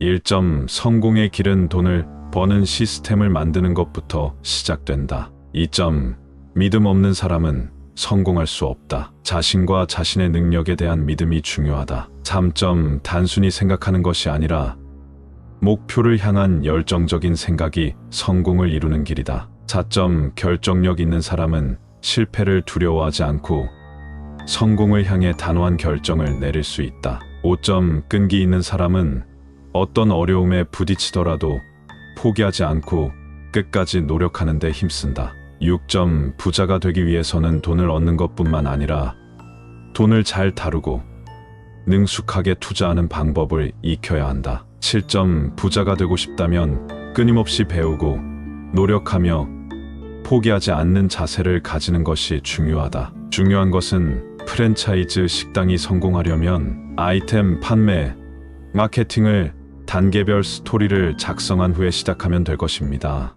1점 성공의 길은 돈을 버는 시스템을 만드는 것부터 시작된다. 2점 믿음 없는 사람은 성공할 수 없다. 자신과 자신의 능력에 대한 믿음이 중요하다. 3점 단순히 생각하는 것이 아니라 목표를 향한 열정적인 생각이 성공을 이루는 길이다. 4점 결정력 있는 사람은 실패를 두려워하지 않고 성공을 향해 단호한 결정을 내릴 수 있다. 5점 끈기 있는 사람은 어떤 어려움에 부딪히더라도 포기하지 않고 끝까지 노력하는 데 힘쓴다. 6점 부자가 되기 위해서는 돈을 얻는 것뿐만 아니라 돈을 잘 다루고 능숙하게 투자하는 방법을 익혀야 한다. 7점 부자가 되고 싶다면 끊임없이 배우고 노력하며 포기하지 않는 자세를 가지는 것이 중요하다. 중요한 것은 프랜차이즈 식당이 성공하려면 아이템 판매, 마케팅을 단계별 스토리를 작성한 후에 시작하면 될 것입니다.